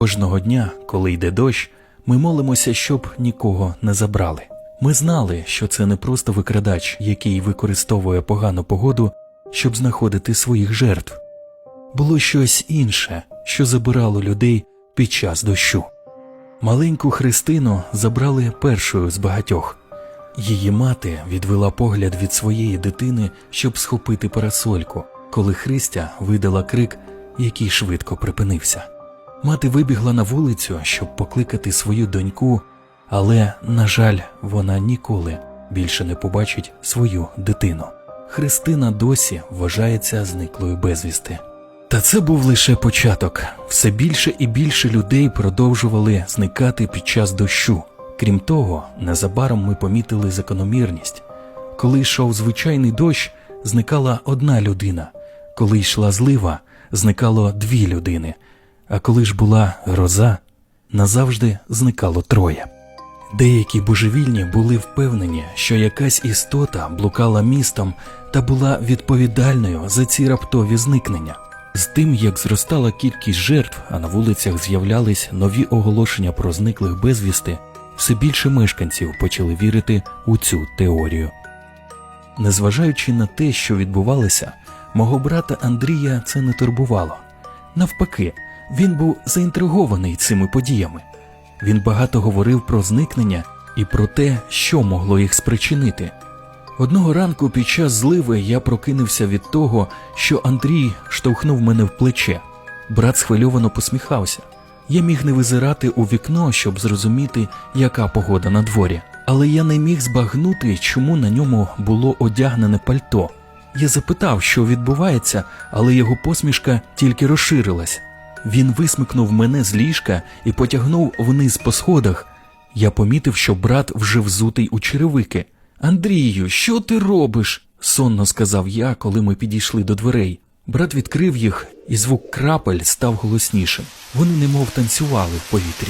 Кожного дня, коли йде дощ, ми молимося, щоб нікого не забрали. Ми знали, що це не просто викрадач, який використовує погану погоду, щоб знаходити своїх жертв. Було щось інше, що забирало людей під час дощу. Маленьку Христину забрали першою з багатьох. Її мати відвела погляд від своєї дитини, щоб схопити парасольку, коли Христя видала крик, який швидко припинився. Мати вибігла на вулицю, щоб покликати свою доньку, але, на жаль, вона ніколи більше не побачить свою дитину. Христина досі вважається зниклою безвісти. Та це був лише початок. Все більше і більше людей продовжували зникати під час дощу. Крім того, незабаром ми помітили закономірність. Коли йшов звичайний дощ, зникала одна людина, коли йшла злива, зникало дві людини, а коли ж була гроза, назавжди зникало троє. Деякі божевільні були впевнені, що якась істота блукала містом та була відповідальною за ці раптові зникнення. З тим, як зростала кількість жертв, а на вулицях з'являлись нові оголошення про зниклих безвісти, все більше мешканців почали вірити у цю теорію. Незважаючи на те, що відбувалося, мого брата Андрія це не турбувало. Навпаки, він був заінтригований цими подіями. Він багато говорив про зникнення і про те, що могло їх спричинити. Одного ранку під час зливи я прокинувся від того, що Андрій штовхнув мене в плече. Брат схвильовано посміхався. Я міг не визирати у вікно, щоб зрозуміти, яка погода на дворі. Але я не міг збагнути, чому на ньому було одягнене пальто. Я запитав, що відбувається, але його посмішка тільки розширилась. Він висмикнув мене з ліжка і потягнув вниз по сходах. Я помітив, що брат вже взутий у черевики. Андрію, що ти робиш? сонно сказав я, коли ми підійшли до дверей. Брат відкрив їх, і звук крапель став голоснішим. Вони немов танцювали в повітрі.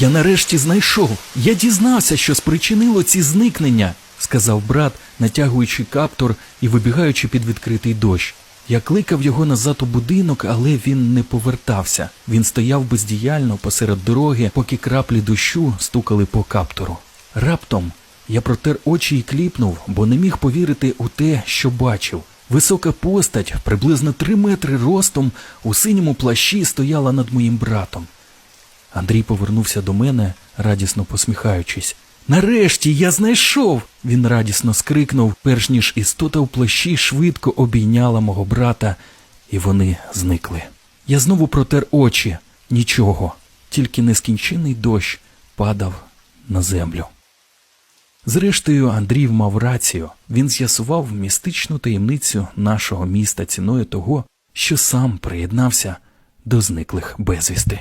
Я нарешті знайшов. Я дізнався, що спричинило ці зникнення, сказав брат, натягуючи каптор і вибігаючи під відкритий дощ. Я кликав його назад у будинок, але він не повертався. Він стояв бездіяльно посеред дороги, поки краплі дощу стукали по каптору. Раптом я протер очі і кліпнув, бо не міг повірити у те, що бачив. Висока постать, приблизно три метри ростом, у синьому плащі стояла над моїм братом. Андрій повернувся до мене, радісно посміхаючись. Нарешті я знайшов. Він радісно скрикнув, перш ніж істота в плащі швидко обійняла мого брата, і вони зникли. Я знову протер очі. Нічого, тільки нескінчений дощ падав на землю. Зрештою, Андрій мав рацію. Він з'ясував містичну таємницю нашого міста ціною того, що сам приєднався до зниклих безвісти.